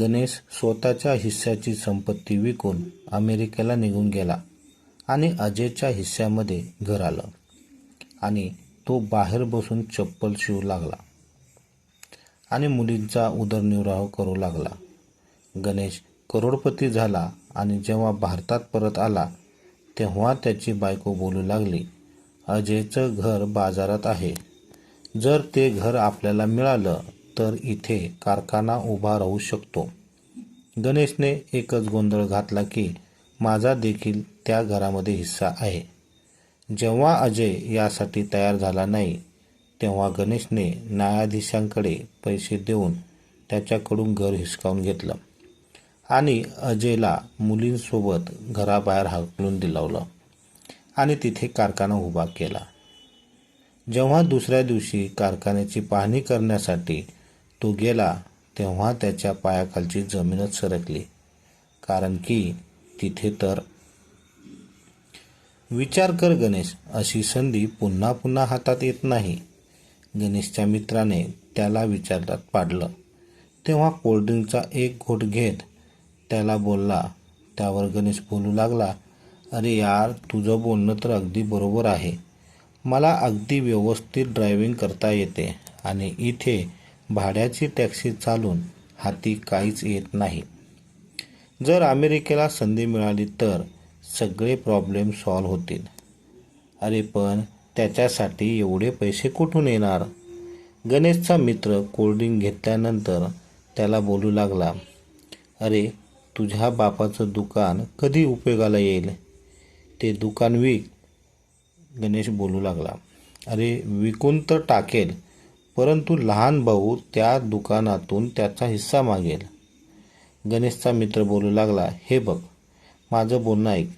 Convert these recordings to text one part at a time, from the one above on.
गणेश स्वतःच्या हिस्साची संपत्ती विकून अमेरिकेला निघून गेला आणि अजयच्या हिस्स्यामध्ये घर आलं. आणि तो बाहेर बसून चप्पल शिवू लागला. आणि मुलींचा उदरनिर्वाह करू लागला. गणेश करोडपती झाला आणि जेव्हा भारतात परत आला तेव्हा त्याची बायको बोलू लागली अजयचं घर बाजारात आहे. जर ते घर आपल्याला मिळालं तर इथे कारखाना उभा राहू शकतो. गणेशने एकच गोंधळ घातला की माझा देखील त्या घरामध्ये हिस्सा आहे. जेव्हा अजय यासाठी तयार झाला नाही तेव्हा गणेशने न्यायाधीशांकडे पैसे देऊन त्याच्याकडून घर हिसकावून घेतलं आणि अजयला मुलींसोबत घराबाहेर हाकलून दिलावलं आणि तिथे कारखाना उभा केला. जेव्हा दुसऱ्या दिवशी कारखान्याची पाहणी करण्यासाठी तो गेला तेव्हा त्याच्या पायाखालची जमीनच सरकली. कारण की तिथे तर विचार कर गणेश अशी संधी पुन्हा पुन्हा हातात येत नाही. गणेशच्या मित्राने त्याला विचारात पाडलं. तेव्हा कोल्ड्रिंकचा एक घोट घेत त्याला बोलला त्यावर गणेश बोलू लागला अरे यार तुझं बोलणं तर अगदी बरोबर आहे. मला अगदी व्यवस्थित ड्रायव्हिंग करता येते आणि इथे भाड्याची टॅक्सी चालून हाती काहीच येत नाही. जर अमेरिकेला संधी मिळाली तर सगळे प्रॉब्लेम सॉल्व होतील. अरे पण त्याच्यासाठी एवढे पैसे कुठून येणार? गणेशचा मित्र कोल्ड्रिंक घेतल्यानंतर त्याला बोलू लागला अरे तुझ्या बापाचं दुकान कधी उपयोगाला येईल? ते दुकान विक गणेश बोलू लागला. अरे विकून तर टाकेल परंतु लहान भाऊ त्या दुकानातून त्याचा हिस्सा मागेल. गणेशचा मित्र बोलू लागला हे बघ माझं बोलणं ऐक.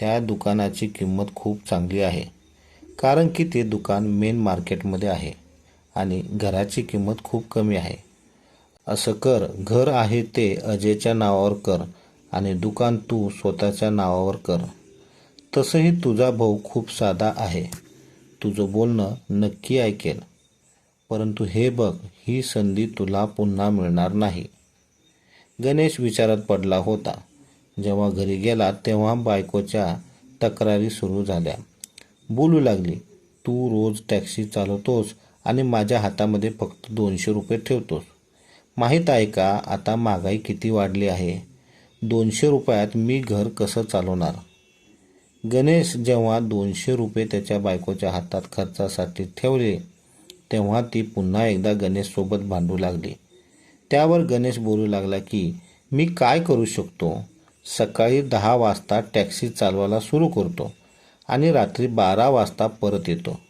त्या दुकानाची किंमत खूप चांगली आहे. कारण की ते दुकान मेन मार्केटमध्ये आहे आणि घराची किंमत खूप कमी आहे. असं कर घर आहे ते अजयच्या नावावर कर आणि दुकान तू स्वतःच्या नावावर कर. तसंही तुझा भाऊ खूप साधा आहे. तुझं बोलणं नक्की ऐकेल. परंतु हे बघ ही संधी तुला पुन्हा मिळणार नाही. गणेश विचारात पडला होता. जेव्हा घरी गेला तेव्हा बायकोच्या तक्रारी सुरू झाल्या. बोलू लागली तू रोज टॅक्सी चालवतोस आणि माझ्या हातामध्ये फक्त दोनशे रुपये ठेवतोस. माहीत आहे का आता महागाई किती वाढली आहे? दोनशे रुपयात मी घर कसं चालवणार? गणेश जेव्हा दोनशे रुपये त्याच्या बायकोच्या हातात खर्चासाठी ठेवले तेव्हा ती पुन्हा एकदा गणेशसोबत भांडू लागली. त्यावर गणेश बोलू लागला की मी काय करू शकतो? सकाळी दहा वाजता टॅक्सी चालवायला सुरू करतो आणि रात्री बारा वाजता परत येतो.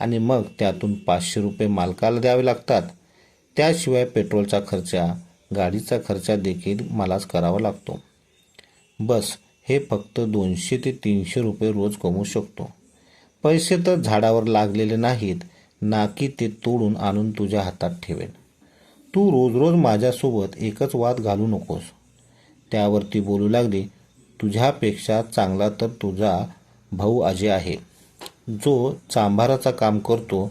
आणि मग त्यातून पाचशे रुपये मालकाला द्यावे लागतात. त्याशिवाय पेट्रोलचा खर्चा गाडीचा खर्चा देखील मलाच करावा लागतो. बस हे फक्त दोनशे ते तीनशे रुपये रोज कमवू शकतो. पैसे तर झाडावर लागलेले नाहीत ना की ते तोडून आणून तुझ्या हातात ठेवेन. तू रोज रोज माझ्यासोबत एकच वाद घालू नकोस. त्यावर ती बोलू लागली तुझ्यापेक्षा चांगला तर तुझा भाऊ अजय आहे. जो चांभाराचा काम करतो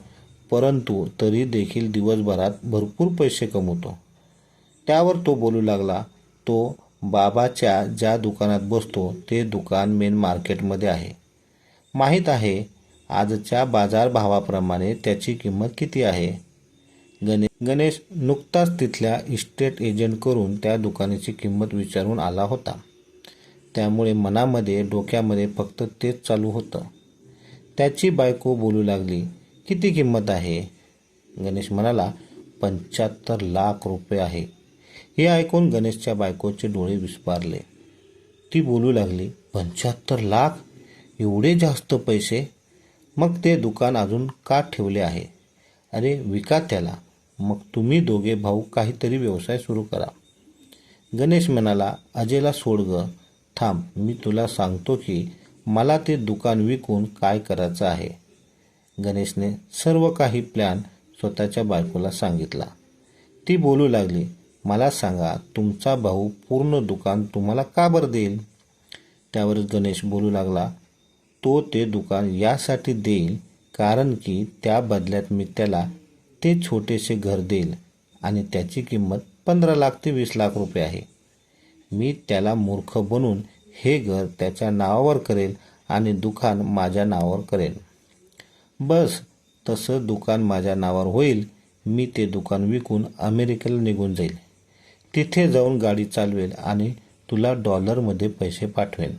परंतु तरी देखील दिवसभरात भरपूर पैसे कमवतो. त्यावर तो बोलू लागला तो बाबाच्या ज्या दुकानात बसतो ते दुकान मेन मार्केटमध्ये आहे. माहीत आहे आजच्या बाजारभावाप्रमाणे त्याची किंमत किती आहे? गणे गणेश नुकताच तिथल्या इस्टेट एजंटकडून त्या दुकानाची किंमत विचारून आला होता. त्यामुळे मनामध्ये डोक्यामध्ये फक्त तेच चालू होतं. त्याची बायको बोलू लागली किती किंमत आहे? गणेश म्हणाला पंच्याहत्तर लाख रुपये आहे. हे ऐकून गणेशच्या बायकोचे डोळे विस्पारले ती बोलू लागली पंच्याहत्तर लाख? एवढे जास्त पैसे? मग ते दुकान अजून का ठेवले आहे? अरे विका त्याला. मग तुम्ही दोघे भाऊ काहीतरी व्यवसाय सुरू करा. गणेश म्हणाला अजयला सोड ग. थांब मी तुला सांगतो की मला ते दुकान विकून काय करायचं आहे. गणेशने सर्व काही प्लॅन स्वतःच्या बायकोला सांगितला. ती बोलू लागली मला सांगा तुमचा भाऊ पूर्ण दुकान तुम्हाला का बरं देईल? त्यावरच गणेश बोलू लागला तो ते दुकान यासाठी देईल कारण की त्या बदल्यात मी त्याला ते छोटेसे घर देईल आणि त्याची किंमत पंधरा लाख ते वीस लाख रुपये आहे. मी त्याला मूर्ख बनून हे घर त्याच्या नावावर करेल आणि दुकान माझ्या नावावर करेल. बस तसं दुकान माझ्या नावावर होईल मी ते दुकान विकून अमेरिकेला निघून जाईल. तिथे जाऊन गाडी चालवेल आणि तुला डॉलरमध्ये पैसे पाठवेन.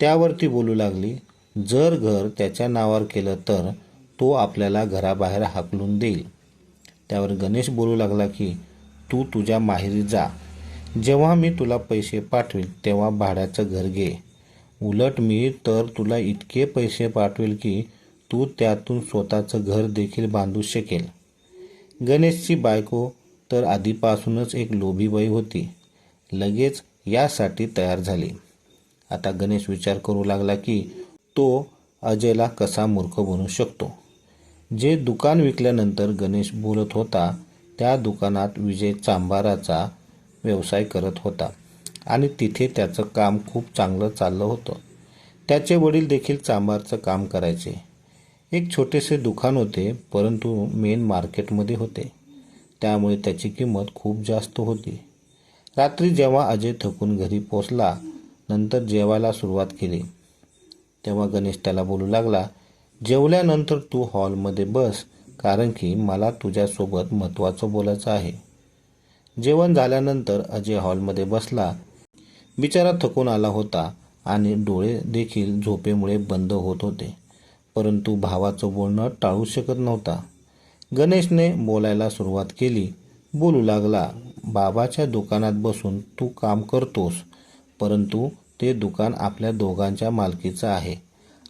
त्यावर ती बोलू लागली जर घर त्याच्या नावावर केलं तर तो आपल्याला घराबाहेर हाकलून देईल. त्यावर गणेश बोलू लागला की तू तुझ्या माहेरी जा. जेव्हा मी तुला पैसे पाठवेल तेव्हा भाड्याचं घर घे. उलट मी तर तुला इतके पैसे पाठवेल की तू त्यातून स्वतःचं घर देखील बांधू शकेल. गणेशची बायको तर आधीपासूनच एक लोभीबाई होती. लगेच यासाठी तयार झाली. आता गणेश विचार करू लागला की तो अजयला कसा मूर्ख बनू शकतो? जे दुकान विकल्यानंतर गणेश बोलत होता त्या दुकानात विजय चांभाराचा व्यवसाय करत होता आणि तिथे त्याचं काम खूप चांगलं चाललं होतं. त्याचे वडील देखील चांभारचं काम करायचे. एक छोटेसे दुकान होते परंतु मेन मार्केटमध्ये होते. त्यामुळे त्याची किंमत खूप जास्त होती. रात्री जेव्हा अजय थकून घरी पोचला नंतर जेवायला सुरुवात केली. तेव्हा गणेश त्याला बोलू लागला जेवल्यानंतर तू हॉलमध्ये बस कारण की मला तुझ्यासोबत महत्त्वाचं बोलायचं आहे. जेवण झाल्यानंतर अजय हॉलमध्ये बसला. बिचारा थकून आला होता आणि डोळे देखील झोपेमुळे बंद होत होते परंतु भावाचं बोलणं टाळू शकत नव्हता. गणेशने बोलायला सुरुवात केली. बोलू लागला बाबाच्या दुकानात बसून तू काम करतोस परंतु ते दुकान आपल्या दोघांच्या मालकीचं आहे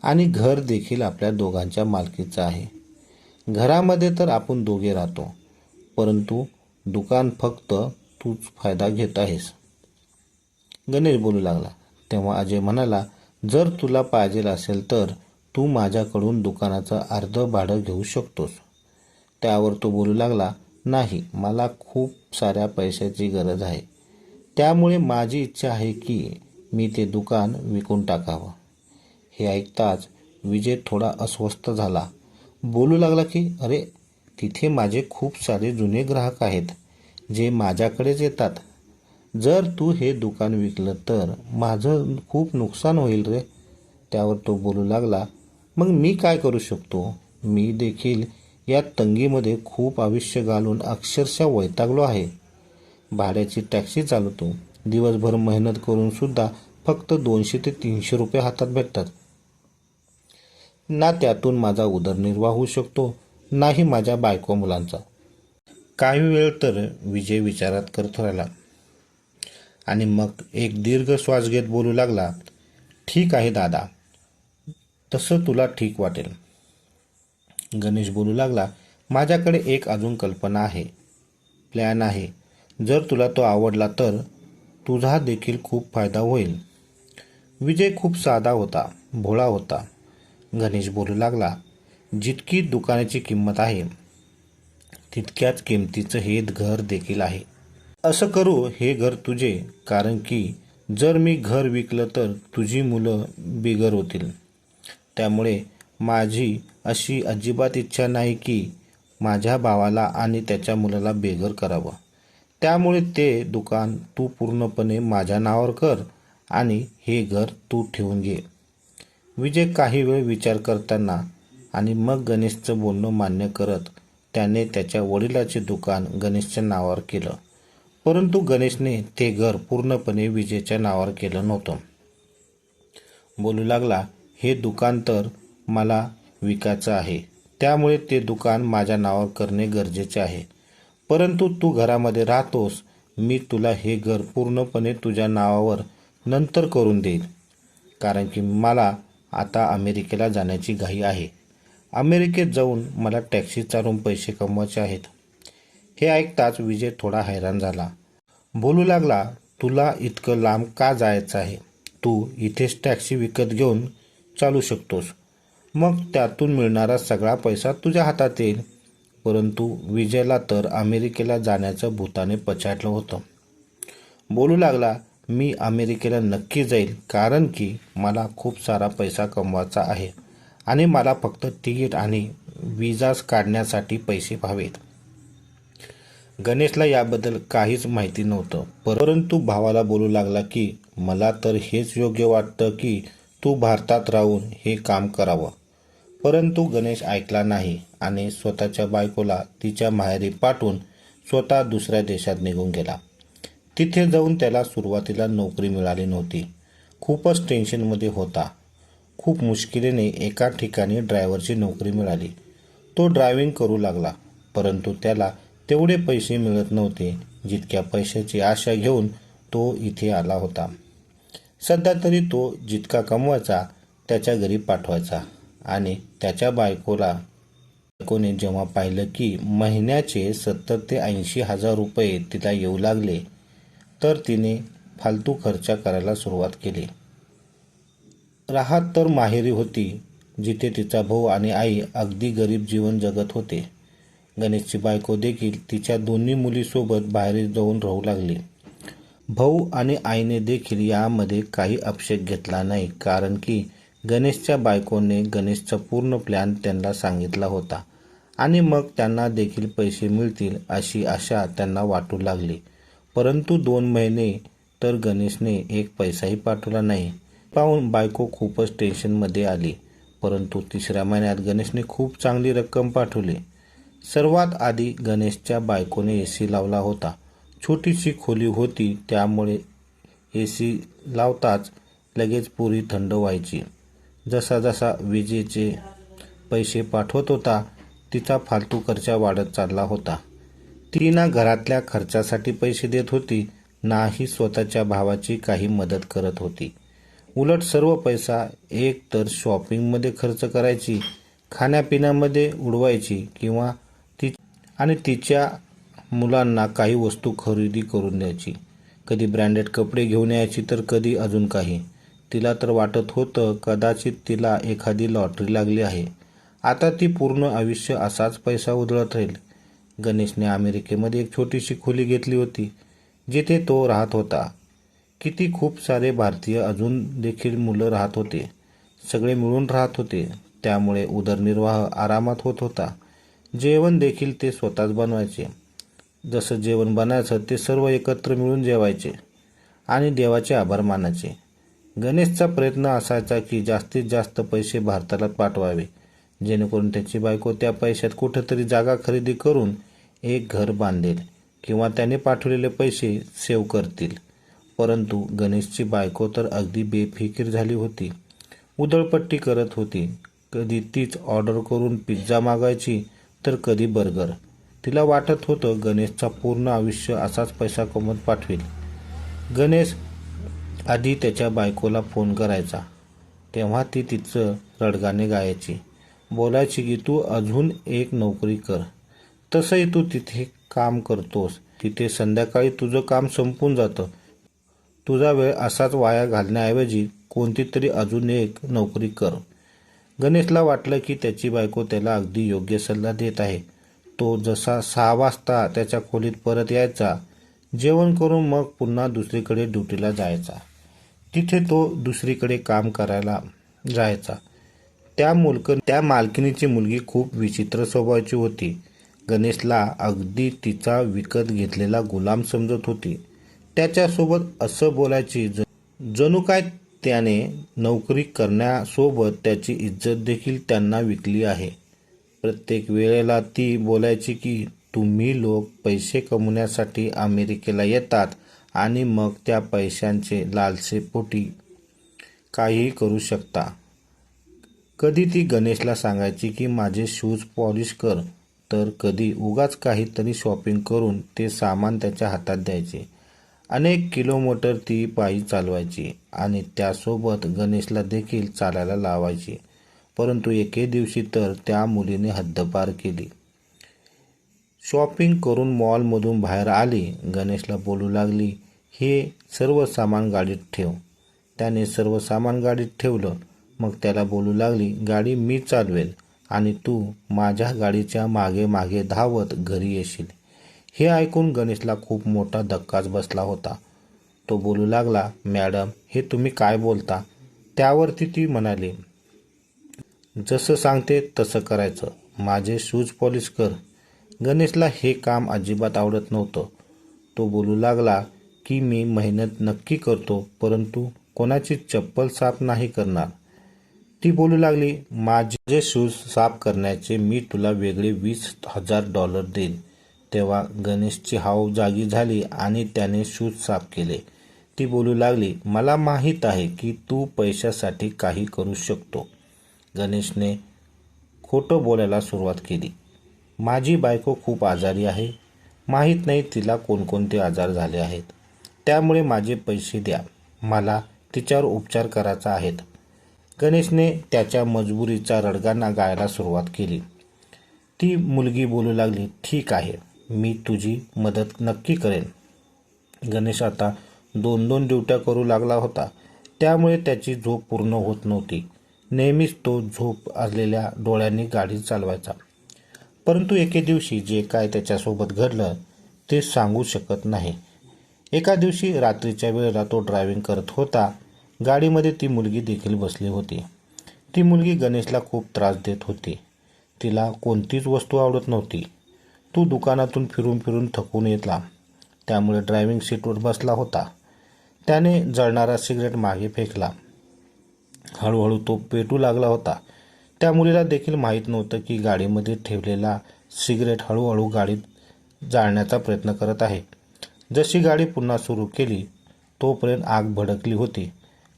आणि घर देखील आपल्या दोघांच्या मालकीचं आहे. घरामध्ये तर आपण दोघे राहतो परंतु दुकान फक्त तूच फायदा घेत आहेस. गणेश बोलू लागला तेव्हा अजय म्हणाला जर तुला पाहिजे असेल तर तू माझ्याकडून दुकानाचं अर्ध भाडं घेऊ शकतोस. त्यावर तो बोलू लागला नाही मला खूप साऱ्या पैशाची गरज आहे. त्यामुळे माझी इच्छा आहे की मी ते दुकान विकून टाकावं. हे ऐकताच विजय थोडा अस्वस्थ झाला. बोलू लागला की अरे तिथे माझे खूप सारे जुने ग्राहक आहेत जे माझ्याकडेच येतात. जर तू हे दुकान विकलं तर माझं खूप नुकसान होईल रे. त्यावर तो बोलू लागला मग मी काय करू शकतो? मी देखील या तंगीमध्ये खूप आयुष्य घालून अक्षरशः वैतागलो आहे. भाड्याची टॅक्सी चालवतो. दिवसभर मेहनत करून सुद्धा फक्त दोनशे ते तीनशे रुपये हातात भेटतात. ना त्यातून माझा उदरनिर्वाह होऊ शकतो नाही माझ्या बायको मुलांचा. काही वेळ तर विजय विचारात करत राहिला. आणि मग एक दीर्घ श्वास घेत बोलू लागला ठीक आहे दादा तसं तुला ठीक वाटेल. गणेश बोलू लागला माझ्याकडे एक अजून कल्पना आहे प्लॅन आहे. जर तुला तो आवडला तर तुझा देखील खूप फायदा होईल. विजय खूप साधा होता भोळा होता. गणेश बोलू लागला जितकी दुकानाची किंमत आहे तितक्याच किमतीचं हे घर देखील आहे. असं करू हे घर तुझे कारण की जर मी घर विकलं तर तुझी मुलं बिगर होतील. त्यामुळे माझी अशी अजिबात इच्छा नाही की माझ्या भावाला आणि त्याच्या मुलाला बेघर करावं. त्यामुळे ते दुकान तू पूर्णपणे माझ्या नावावर कर आणि हे घर तू ठेवून घे. विजय काही वेळ विचार करताना आणि मग गणेशचं बोलणं मान्य करत त्याने त्याच्या वडिलाचे दुकान गणेशच्या नावावर केलं. परंतु गणेशने ते घर पूर्णपणे विजयच्या नावावर केलं नव्हतं. बोलू लागला हे दुकान तर मला विकायचं आहे. त्यामुळे ते दुकान माझ्या नावावर करणे गरजेचे आहे. परंतु तू घरामध्ये राहतोस. मी तुला हे घर पूर्णपणे तुझ्या नावावर नंतर करून देईल कारण की मला आता अमेरिकेला जाण्याची घाई आहे. अमेरिकेत जाऊन मला टॅक्सी चालवून पैसे कमवायचे आहेत. हे ऐकताच विजय थोडा हैराण झाला. बोलू लागला तुला इतकं लांब का जायचं आहे? तू इथेच टॅक्सी विकत घेऊन चालू शकतोस. मग त्यातून मिळणारा सगळा पैसा तुझ्या हातात येईल. परंतु विजयला तर अमेरिकेला जाण्याचं भूताने पछाडलं होतं. बोलू लागला मी अमेरिकेला नक्की जाईल कारण की मला खूप सारा पैसा कमवायचा आहे आणि मला फक्त तिकीट आणि विजाच काढण्यासाठी पैसे व्हावेत. गणेशला याबद्दल काहीच माहिती नव्हतं परंतु भावाला बोलू लागला की मला तर हेच योग्य वाटतं की तू भारतात राहून हे काम करावं. परंतु गणेश ऐकला नाही. आणि स्वतःच्या बायकोला तिच्या माहेरी पाठवून स्वतः दुसऱ्या देशात निघून गेला. तिथे जाऊन त्याला सुरुवातीला नोकरी मिळाली नव्हती. खूपच टेन्शनमध्ये होता. खूप मुश्किलीने एका ठिकाणी ड्रायव्हरची नोकरी मिळाली. तो ड्रायव्हिंग करू लागला परंतु त्याला तेवढे पैसे मिळत नव्हते जितक्या पैशाची आशा घेऊन तो इथे आला होता. सध्या तरी तो जितका कमवायचा त्याच्या घरी पाठवायचा आणि त्याच्या बायकोला बायकोने जेव्हा पाहिलं की महिन्याचे सत्तर ते ऐंशी हजार रुपये तिला येऊ लागले तर तिने फालतू खर्च करायला सुरुवात केली. राहत तर माहेरी होती जिथे तिचा भाऊ आणि आई अगदी गरीब जीवन जगत होते. गणेशची बायको देखील तिच्या दोन्ही मुलीसोबत बाहेर जाऊन राहू लागली. भाऊ आणि आईने देखील यामध्ये काही आक्षेप घेतला नाही कारण की गणेशच्या बायकोने गणेशचा पूर्ण प्लॅन त्यांना सांगितला होता. आणि मग त्यांना देखील पैसे मिळतील अशी आशा त्यांना वाटू लागली. परंतु दोन महिने तर गणेशने एक पैसाही पाठवला नाही. पाहून बायको खूपच टेन्शनमध्ये आली. परंतु तिसऱ्या महिन्यात गणेशने खूप चांगली रक्कम पाठवली. सर्वात आधी गणेशच्या बायकोने ए सी लावला होता. छोटीशी खोली होती त्यामुळे ए सी लावताच लगेच पुरी थंड व्हायची. जसा जसा विजेचे पैसे पाठवत होता तिचा फालतू खर्च वाढत चालला होता. ती ना घरातल्या खर्चासाठी पैसे देत होती नाही स्वतःच्या भावाची काही मदत करत होती. उलट सर्व पैसा एक तर शॉपिंगमध्ये खर्च करायची खाण्यापिण्यामध्ये उडवायची किंवा ती आणि तिच्या मुलांना काही वस्तू खरेदी करून द्यायची. कधी ब्रँडेड कपडे घेऊन यायची तर कधी अजून काही. तिला तर वाटत होतं कदाचित तिला एखादी लॉटरी लागली आहे. आता ती पूर्ण आयुष्य असाच पैसा उधळत राहील. गणेशने अमेरिकेमध्ये एक छोटीशी खोली घेतली होती जिथे तो राहत होता. किती खूप सारे भारतीय अजून देखील मुलं राहत होते. सगळे मिळून राहत होते. त्यामुळे उदरनिर्वाह आरामात होत होता. जेवण देखील ते स्वतःच बनवायचे. जसं जेवण बनायचं ते सर्व एकत्र मिळून जेवायचे आणि देवाचे आभार मानायचे. गणेशचा प्रयत्न असायचा की जास्तीत जास्त पैसे भारताला पाठवावे. जेणेकरून त्याची बायको त्या पैशात कुठेतरी जागा खरेदी करून एक घर बांधेल किंवा त्याने पाठवलेले पैसे सेव्ह करतील. परंतु गणेशची बायको तर अगदी बेफिकीर झाली होती. उधळपट्टी करत होती. कधी तीच ऑर्डर करून पिझ्झा मागायची तर कधी बर्गर. तिला वाटत होतं गणेशचा पूर्ण आयुष्य असाच पैसा कमवत पाठवेल. गणेश आधी त्याच्या बायकोला फोन करायचा. तेव्हा ती तिचं रडगाणे गायची. बोलायची की तू अजून एक नोकरी कर. तसंही तू तिथे काम करतोस. तिथे संध्याकाळी तुझं काम संपून जातं. तुझा वेळ असाच वाया घालण्याऐवजी कोणती तरी अजून एक नोकरी कर. गणेशला वाटलं की त्याची बायको त्याला अगदी योग्य सल्ला देत आहे. तो जसा सहा वाजता त्याच्या खोलीत परत यायचा जेवण करून मग पुन्हा दुसरीकडे ड्युटीला जायचा. तिथे तो दुसरीकडे काम करायला जायचा. त्या मुलक त्या मालकिनीची मुलगी खूप विचित्र स्वभावाची होती. गणेशला अगदी तिचा विकत घेतलेला गुलाम समजत होती. त्याच्यासोबत असं बोलायची ज- जणू काय त्याने नोकरी करण्यासोबत त्याची इज्जत देखील त्यांना विकली आहे. प्रत्येक वेळेला ती बोलायची की तुम्ही लोक पैसे कमवण्यासाठी अमेरिकेला येतात. आणि मग त्या पैशांचे लालसेपोटी काहीही करू शकता. कधी ती गणेशला सांगायची की माझे शूज पॉलिश कर तर कधी उगाच काहीतरी शॉपिंग करून ते सामान त्याच्या हातात द्यायचे. अनेक किलोमीटर ती पायी चालवायची आणि त्यासोबत गणेशला देखील चालायला लावायची. परंतु एके दिवशी तर त्या मुलीने हद्दपार केली. शॉपिंग करून मॉलमधून बाहेर आली. गणेशला बोलू लागली हे सर्व सामान गाडीत ठेव. त्याने सर्व सामान गाडीत ठेवलं. मग त्याला बोलू लागली गाडी मी चालवेल आणि तू माझ्या गाडीच्या मागे मागे धावत घरी येशील. हे ऐकून गणेशला खूप मोठा धक्काच बसला होता. तो बोलू लागला मॅडम हे तुम्ही काय बोलता? त्यावरती ती म्हणाली जसं सांगते तसं करायचं. माझे शूज पॉलिश कर. गणेशला हे काम अजिबात आवडत नव्हतं. तो बोलू लागला की मी मेहनत नक्की करतो परंतु कोणाची चप्पल साफ नाही करणार. ती बोलू लागली माझे शूज साफ करण्याचे मी तुला वेगळे वीस हजार डॉलर देईन. तेव्हा गणेशची हाव जागी झाली आणि त्याने शूज साफ केले. ती बोलू लागली मला माहीत आहे की तू पैशासाठी काही करू शकतो. गणेशने खोटं बोलायला सुरुवात केली. माझी बायको खूप आजारी आहे. माहीत नाही तिला कोणकोणते आजार झाले आहेत. त्यामुळे माझे पैसे द्या. मला तिच्यावर उपचार करायचा आहेत. गणेशने त्याच्या मजबुरीचा रडगाना गायला सुरुवात केली. ती मुलगी बोलू लागली ठीक आहे मी तुझी मदत नक्की करेन. गणेश आता दोन दोन ड्युट्या करू लागला होता. त्यामुळे त्याची झोप पूर्ण होत नव्हती. नेहमीच तो झोप असलेल्या डोळ्यांनी गाडी चालवायचा. परंतु एके दिवशी जे काय त्याच्यासोबत घडलं ते सांगू शकत नाही. एका दिवशी रात्रीच्या वेळेला तो ड्रायव्हिंग करत होता. गाडीमध्ये ती मुलगी देखील बसली होती. ती मुलगी गणेशला खूप त्रास देत होती. तिला कोणतीच वस्तू आवडत नव्हती. तू दुकानातून फिरून फिरून थकून येतला. त्यामुळे ड्रायव्हिंग सीटवर बसला होता. त्याने जळणारा सिगरेट मागे फेकला. हळूहळू तो पेटू लागला होता. त्या मुलीला देखील माहीत नव्हतं की गाडीमध्ये ठेवलेला सिगरेट हळूहळू गाडीत जाळण्याचा प्रयत्न करत आहे. जशी गाडी पुन्हा सुरू केली तोपर्यंत आग भडकली होती.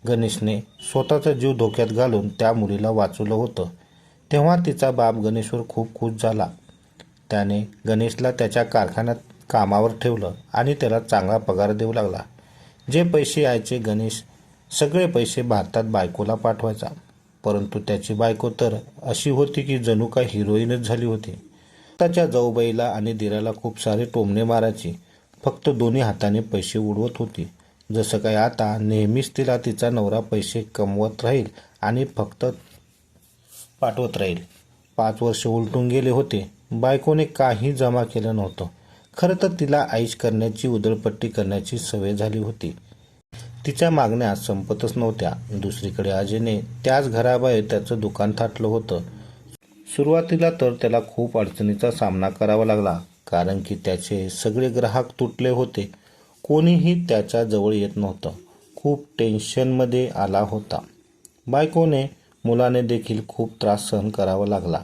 गणेशने स्वतःचा जीव धोक्यात घालून त्या मुलीला वाचवलं होतं. तेव्हा तिचा बाप गणेशवर खूप खुश झाला. त्याने गणेशला त्याच्या कारखान्यात कामावर ठेवलं आणि त्याला चांगला पगार देऊ लागला. जे पैसे यायचे गणेश सगळे पैसे भारतात बायकोला पाठवायचा. परंतु त्याची बायको तर अशी होती की जणू काय हिरोईनच झाली होती. त्याच्या जाऊबाईला आणि दिराला खूप सारे टोमणे मारायची. फक्त दोन्ही हाताने पैसे उडवत होती. जसं काय आता नेहमीच तिला तिचा नवरा पैसे कमवत राहील आणि फक्त पाठवत राहील. पाच वर्ष उलटून गेले होते. बायकोने काही जमा केलं नव्हतं. खरं तर तिला आईश करण्याची उधळपट्टी करण्याची सवय झाली होती. तिच्या मागण्या संपतच नव्हत्या. दुसरीकडे अजयने त्याच घराबाहेर त्याचं दुकान थाटलं होतं. सुरुवातीला तर त्याला खूप अडचणीचा सामना करावा लागला. कारण की त्याचे सगळे ग्राहक तुटले होते. कोणीही त्याच्याजवळ येत नव्हतं. खूप टेन्शनमध्ये आला होता. बायकोने मुलाने देखील खूप त्रास सहन करावा लागला.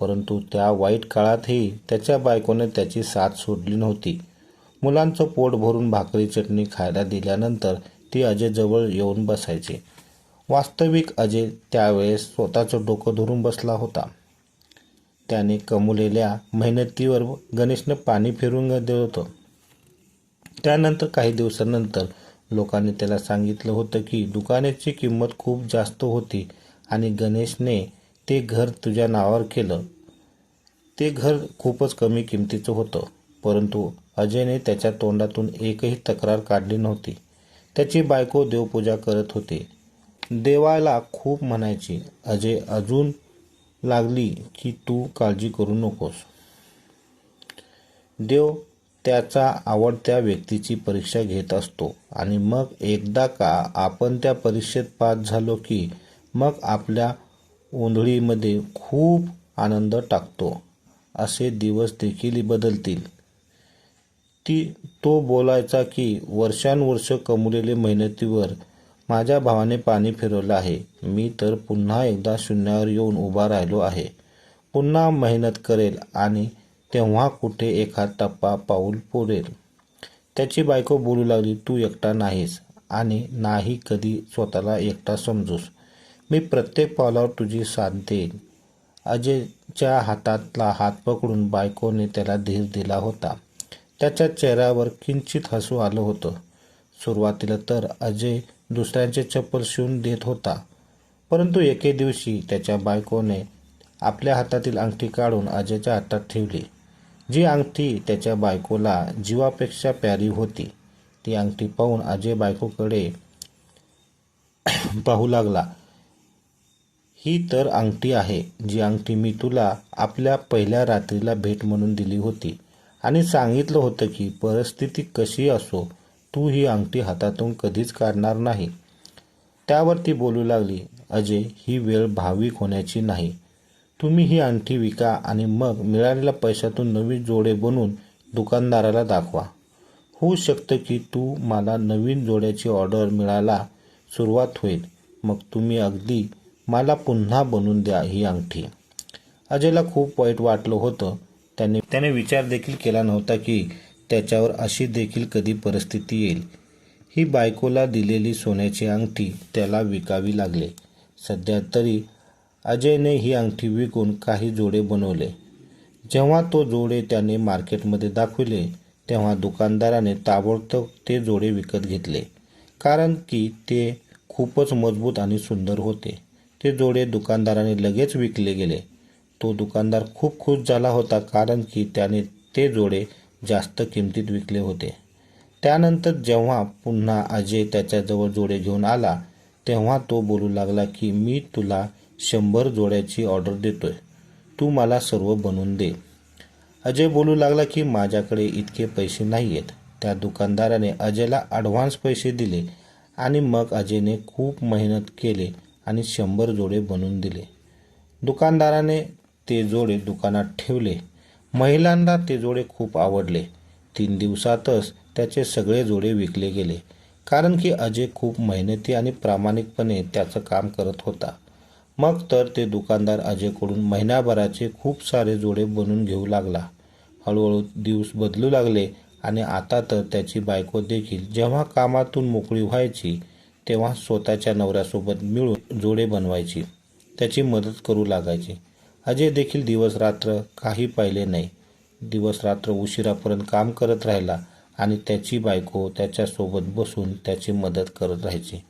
परंतु त्या वाईट काळातही त्याच्या बायकोने त्याची साथ सोडली नव्हती. मुलांचं पोट भरून भाकरी चटणी खायला दिल्यानंतर ती अजयजवळ येऊन बसायची. वास्तविक अजय त्यावेळेस स्वतःचं डोकं धरून बसला होता. त्याने कमवलेल्या मेहनतीवर गणेशनं पाणी फिरून दिलं होतं. त्यानंतर काही दिवसानंतर लोकांनी त्याला सांगितलं होतं की दुकानाची किंमत खूप जास्त होती आणि गणेशने ते घर तुझ्या नावावर केलं. ते घर खूपच कमी किमतीचं होतं परंतु अजयने त्याच्या तोंडातून एकही तक्रार काढली नव्हती. त्याची बायको देवपूजा करत होती. देवाला खूप म्हणायची अजय अजून लागली की तू काळजी करू नकोस. देव त्याचा आवडत्या व्यक्तीची परीक्षा घेत असतो आणि मग एकदा का आपण त्या परीक्षेत पास झालो की मग आपल्या ओंधळीमध्ये खूप आनंद टाकतो. असे दिवस देखील बदलतील. ती तो बोलायचा की वर्षानुवर्ष कमवलेले मेहनतीवर माझ्या भावाने पाणी फिरवलं आहे. मी तर पुन्हा एकदा शून्यावर येऊन उभा राहिलो आहे. पुन्हा मेहनत करेल आणि तेव्हा कुठे एखाद टप्पा पाऊल पुरेल. त्याची बायको बोलू लागली तू एकटा नाहीस आणि नाही कधी स्वतःला एकटा समजूस. मी प्रत्येक पावलावर तुझी साथ देईन. अजयच्या हातातला हात पकडून बायकोने त्याला धीर दिला होता. त्याच्या चेहऱ्यावर किंचित हसू आलं होतं. सुरुवातीला तर अजय दुसऱ्यांचे चप्पल शिवून देत होता. परंतु एके दिवशी त्याच्या बायकोने आपल्या हातातील अंगठी काढून अजयच्या हातात ठेवली. जी अंगठी त्याच्या बायकोला जीवापेक्षा प्यारी होती ती अंगठी पाहून अजय बायकोकडे पाहू लागला. ही तर अंगठी आहे जी अंगठी मी तुला आपल्या पहिल्या रात्रीला भेट म्हणून दिली होती आणि सांगितलं होतं की परिस्थिती कशी असो तू ही अंगठी हातातून कधीच काढणार नाही. त्यावर ती बोलू लागली अजय ही वेळ भाविक होण्याची नाही. तुम्ही ही अंगठी विका आणि मग मिळालेल्या पैशातून नवीन जोडे बनवून दुकानदाराला दाखवा. होऊ शकतं की तू मला नवीन जोड्याची ऑर्डर मिळायला सुरुवात होईल. मग तुम्ही अगदी मला पुन्हा बनवून द्या ही अंगठी. अजयला खूप वाईट वाटलं होतं. त्याने त्याने विचार देखील केला नव्हता की त्याच्यावर अशी देखील कधी परिस्थिती येईल. ही बायकोला दिलेली सोन्याची अंगठी त्याला विकावी लागले. सध्या तरी अजयने ही अंगठी विकून काही जोडे बनवले. जेव्हा तो जोडे त्याने मार्केटमध्ये दाखविले तेव्हा दुकानदाराने ताबडतोब ते जोडे विकत घेतले. कारण की ते खूपच मजबूत आणि सुंदर होते. ते जोडे दुकानदाराने लगेच विकले गेले. तो दुकानदार खूप खुश झाला होता कारण की त्याने ते जोडे जास्त किमतीत विकले होते. त्यानंतर जेव्हा पुन्हा अजय त्याच्याजवळ जोडे घेऊन आला तेव्हा तो बोलू लागला की मी तुला शंभर जोड्याची ऑर्डर देतोय. तू मला सर्व बनवून दे. अजय बोलू लागला की माझ्याकडे इतके पैसे नाही आहेत त्या दुकानदाराने अजयला ॲडव्हान्स पैसे दिले आणि मग अजयने खूप मेहनत केले आणि शंभर जोडे बनवून दिले. दुकानदाराने ते जोडे दुकानात ठेवले. महिलांना ते जोडे खूप आवडले. तीन दिवसातच त्याचे सगळे जोडे विकले गेले. कारण की अजय खूप मेहनती आणि प्रामाणिकपणे त्याचं काम करत होता. मग तर ते दुकानदार अजयकडून महिन्याभराचे खूप सारे जोडे बनवून घेऊ लागला. हळूहळू दिवस बदलू लागले आणि आता तर त्याची बायको देखील जेव्हा कामातून मोकळी व्हायची तेव्हा स्वतःच्या नवऱ्यासोबत मिळून जोडे बनवायची. त्याची मदत करू लागायची. अजय देखील दिवस रात्र काही पाहिले नाही. दिवस रात्र उशिरापर्यंत काम करत राहिला आणि त्याची बायको त्याच्यासोबत बसून त्याची मदत करत राहायची.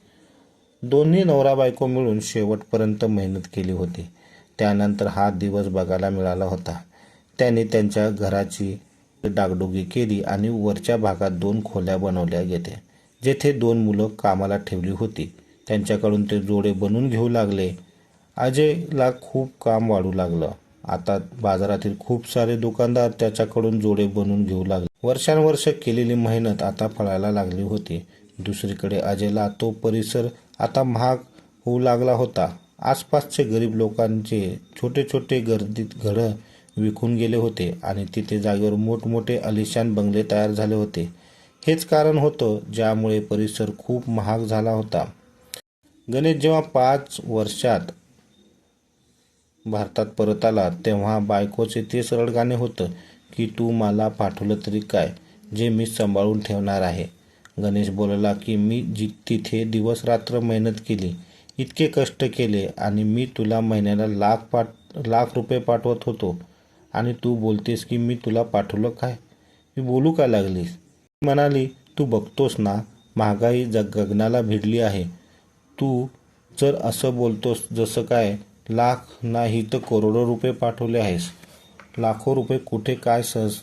दोन्ही नवरा बायको मिळून शेवटपर्यंत मेहनत केली होती. त्यानंतर हा दिवस बघायला मिळाला होता. त्याने त्यांच्या घराची डागडुगी केली आणि वरच्या भागात दोन खोल्या बनवल्या गेल्या. जेथे दोन मुलं कामाला ठेवली होती. त्यांच्याकडून ते जोडे बनवून घेऊ लागले. अजयला खूप काम वाढू लागलं. आता बाजारातील खूप सारे दुकानदार त्याच्याकडून जोडे बनवून घेऊ लागले. वर्षानुवर्ष केलेली मेहनत आता फळायला लागली होती. दुसरीकडे अजयला तो परिसर आता महाग होऊ लागला होता. आसपासचे गरीब लोकांचे छोटे छोटे गर्दीत घरं विकून गेले होते आणि तिथे जागेवर मोठमोठे अलिशान बंगले तयार झाले होते. हेच कारण होतं ज्यामुळे परिसर खूप महाग झाला होता. गणेश जेव्हा पाच वर्षात भारतात परत आला तेव्हा बायकोचे ते सरळ गाणे होतं की तू मला पाठवलं तरी काय? जे मी सांभाळून ठेवणार आहे. गणेश बोलला की मी जी तिथे दिवस रात्र मेहनत केली इतके कष्ट केले आणि मी तुला महिन्याला लाख पाठ लाख रुपये पाठवत होतो. आणि तू बोलतेस की मी तुला पाठवलं काय? मी बोलू का लागलीस? म्हणाली तू बघतोस ना महागाई जग गगनाला भिडली आहे. तू जर असं बोलतोस जसं काय लाख नाही तर करोडो रुपये पाठवले आहेस. लाखो रुपये कुठे काय सहज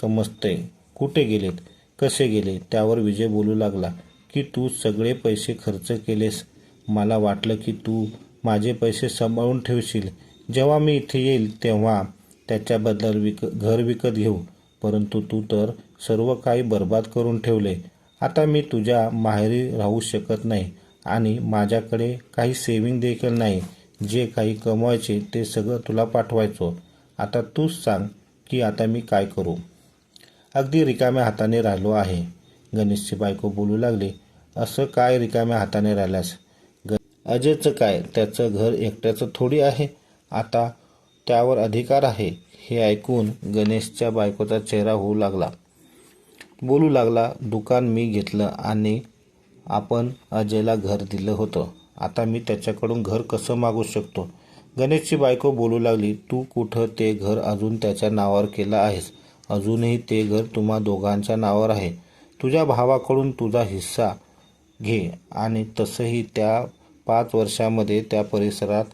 समजते? कुठे गेलेत? कसे गेले? त्यावर विजय बोलू लागला की तू सगळे पैसे खर्च केलेस. मला वाटलं की तू माझे पैसे सांभाळून ठेवशील. जेव्हा मी इथे येईल तेव्हा त्याच्याबद्दल विक घर विकत घेऊ. परंतु तू तर सर्व काही बर्बाद करून ठेवले. आता मी तुझ्या माहेरी राहू शकत नाही आणि माझ्याकडे काही सेविंग देखील नाही. जे काही कमवायचे ते सगळं तुला पाठवायचो. आता तूच सांग की आता मी काय करू. अगदी रिकाम्या हाताने राहिलो आहे. गणेशची बायको बोलू लागली असं काय रिकाम्या हाताने राहिल्यास ग अजयचं काय? त्याचं घर एकट्याचं थोडी आहे? आता त्यावर अधिकार आहे? हे ऐकून गणेशच्या बायकोचा चेहरा होऊ लागला. बोलू लागला दुकान मी घेतलं आणि आपण अजयला घर दिलं होतं. आता मी त्याच्याकडून घर कसं मागू शकतो? गणेशची बायको बोलू लागली तू कुठं ते घर अजून त्याच्या नावावर केलं आहेस? अजूनही ते घर तुम्हा दोघांच्या नावावर आहे. तुझ्या भावाकडून तुझा हिस्सा घे आणि तसंही त्या पाच वर्षामध्ये त्या परिसरात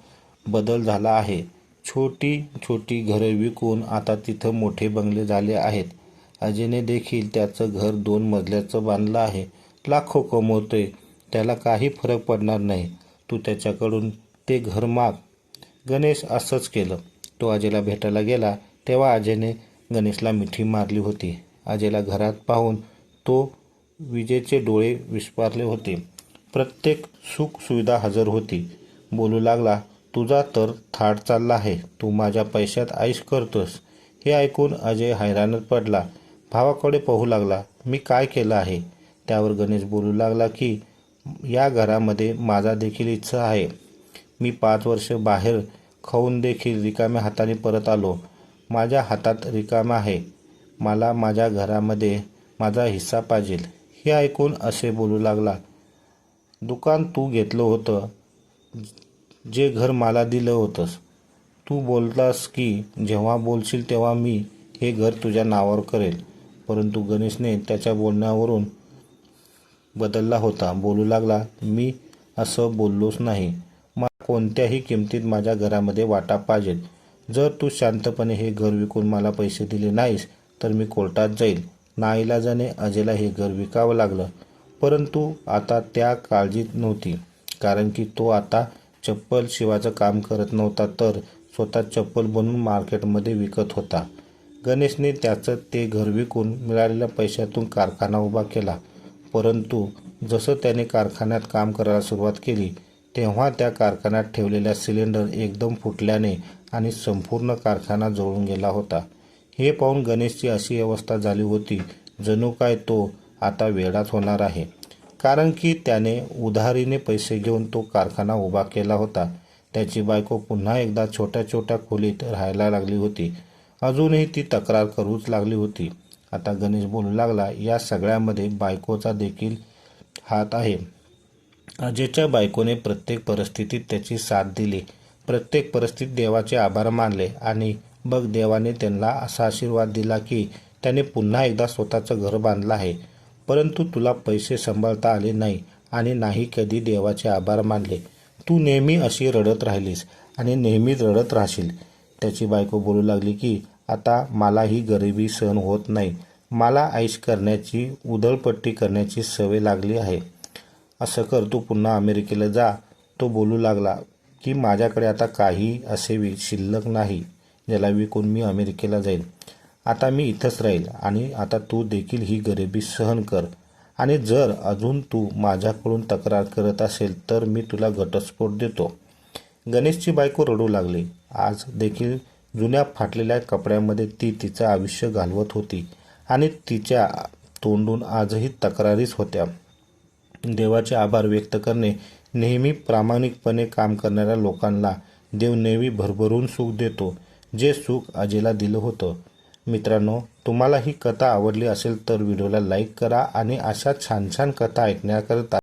बदल झाला आहे. छोटी छोटी घरं विकून आता तिथं मोठे बंगले झाले आहेत. अजयने देखील त्याचं घर दोन मजल्याचं बांधलं आहे. लाखो कमवतोय. त्याला काही फरक पडणार नाही. तू त्याच्याकडून ते घर माग. गणेश असंच केलं. तो अजयला भेटायला गेला. तेव्हा अजयने गणेशला मिठी मारली होती. अजयला घरात पाहून तो विजेचे डोळे विस्पारले होते. प्रत्येक सुख सुविधा हजर होती. बोलू लागला तुझा तर थाट चालला आहे. तू माझ्या पैशात आईश करतोस. हे ऐकून अजय हैराणत पडला. भावाकडे पाहू लागला मी काय केलं आहे? त्यावर गणेश बोलू लागला की या घरामध्ये माझा देखील इच्छा आहे. मी पाच वर्ष बाहेर खाऊन देखील रिकाम्या हाताने परत आलो. माझ्या हातात रिकामा आहे. मला माझ्या घरामध्ये माझा हिस्सा पाहिजे. हे ऐकून असे बोलू लागला. दुकान तू घेतलं होतं. जे घर मला दिलं होतंस. तू बोलतास की जेव्हा बोलशील तेव्हा मी हे घर तुझ्या नावावर करेल. परंतु गणेशने त्याच्या बोलण्यावरून बदलला होता. बोलू लागला मी असं बोललोच नाही. मला कोणत्याही किमतीत माझ्या घरामध्ये वाटा पाहिजे. जर तू शांतपणे हे घर विकून मला पैसे दिले नाहीस तर मी कोर्टात जाईल. नाईलाजाने अजयला हे घर विकावं लागलं. परंतु आता त्या काळजीत नव्हती. कारण की तो आता चप्पल शिवाचं काम करत नव्हता तर स्वतः चप्पल बनवून मार्केटमध्ये विकत होता. गणेशने त्याचं ते घर विकून मिळालेल्या पैशातून कारखाना उभा केला. परंतु जसं त्याने कारखान्यात काम करायला सुरुवात केली तेव्हा त्या कारखान्यात ठेवलेल्या सिलेंडर एकदम फुटल्याने आणि संपूर्ण कारखाना जळून गेला होता. हे पाहून गणेशची अशी अवस्था झाली होती जणू काय तो आता वेडाच होणार आहे. कारण की त्याने उधारीने पैसे घेऊन तो कारखाना उभा केला होता. त्याची बायको पुन्हा एकदा छोट्या छोट्या खोलीत राहायला लागली होती. अजूनही ती तक्रार करूच लागली होती. आता गणेश बोलू लागला या सगळ्यामध्ये बायकोचा देखील हात आहे. अजयच्या बायकोने प्रत्येक परिस्थितीत त्याची साथ दिली. प्रत्येक परिस्थितीत देवाचे आभार मानले आणि बघ देवाने त्यांना असा आशीर्वाद दिला की त्याने पुन्हा एकदा स्वतःचं घर बांधलं आहे. परंतु तुला पैसे सांभाळता आले नाही आणि नाही कधी देवाचे आभार मानले. तू नेहमी अशी रडत राहिलीस आणि नेहमीच रडत राहशील. त्याची बायको बोलू लागली की आता मला ही गरिबी सहन होत नाही. मला ऐश करण्याची उधळपट्टी करण्याची सवय लागली आहे. असं कर तू पुन्हा अमेरिकेला जा. तो बोलू लागला की माझ्याकडे आता काही असे वि शिल्लक नाही ज्याला विकून मी अमेरिकेला जाईल आता मी इथंच राहील आणि आता तू देखील ही गरिबी सहन कर. आणि जर अजून तू माझ्याकडून तक्रार करत असेल तर मी तुला घटस्फोट देतो. गणेशची बायको रडू लागली. आज देखील जुन्या फाटलेल्या कपड्यांमध्ये ती तिचं आयुष्य घालवत होती आणि तिच्या तोंडून आजही तक्रारीच होत्या. देवाचे आभार व्यक्त करणे नेहमी प्रामाणिकपणे काम करणाऱ्या लोकांना देव नेहमी भरभरून सुख देतो जे सुख अजयला दिलं होतं. मित्रांनो तुम्हाला ही कथा आवडली असेल तर व्हिडिओला लाईक करा आणि अशा छान छान कथा ऐकण्याकरता